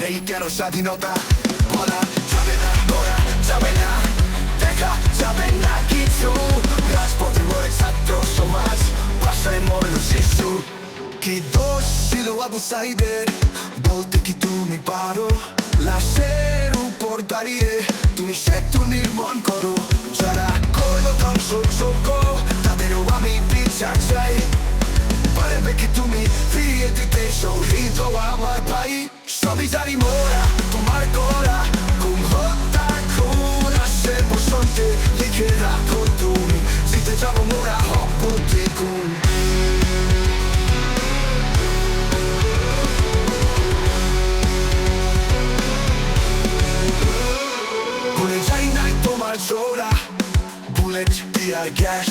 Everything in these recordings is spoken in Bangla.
নেই কেন স্বাধীনতা বলা যাবে না করা যাবে না দেখা যাবে না কিছু রাজপথে মরে ছাত্র সমাজ বাসায় মরল শিশু কি দোষ ছিল আবু সাইদের বলতে কি তুমি পারো লাশের উপর দাঁড়িয়ে তুমি সেতু নির্মাণ করো যারা করল ধ্বংস যোগ্য তাদেরও আমি বিচার চাই পারবে কি তুমি ফিরিয়ে দিতে হওয়া আমার ভাই সবই জানি মোরা তোমার করা গুম হত্যা খুন আসে বসন্তে লিখে রাখো তুমি জিতে যাব মোরা হব দ্বিগুণ ভুলে যাই নাই তোমার জোড়া বুলেট টিয়ার গ্যাস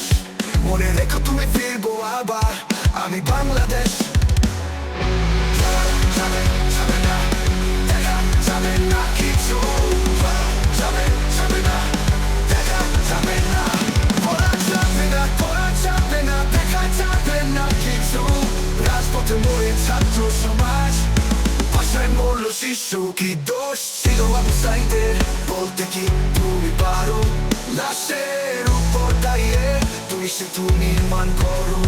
ছাত্র সমাজ ভাষায় মরল শিশু কি দোষ ছিল ওয়েবসাইটের বলতে কি তুমি পারো লাশের উপর দাঁড়িয়ে তুমি সেতু নির্মাণ করো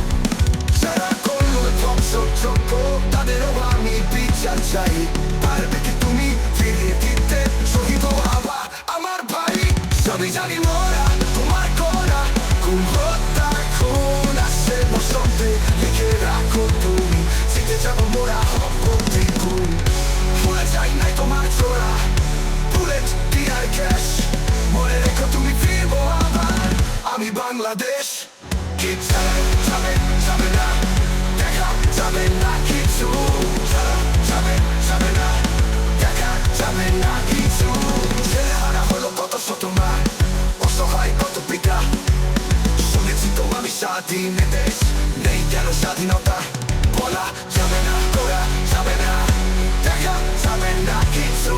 যারা করল ধ্বংসযোগ্য তাদেরও আমি বিচার চাই পারবে কি তুমি ফিরিয়ে দিতে শহীদ হওয়া আমার ভাই সবই জানি মোরা তোমার করা কোন বাংলাদেশ কি চাই যাবে যাবে না দেখা যাবে না কিছু যাবে যাবে না দেখা যাবে না কিছু ছেলে হারা হলো কত শত মা অসহায় কত পিতা শুনেছি তো আমি স্বাধীন দেশ স্বাধীনতা বলা যাবে না করা যাবে না দেখা যাবে না কিছু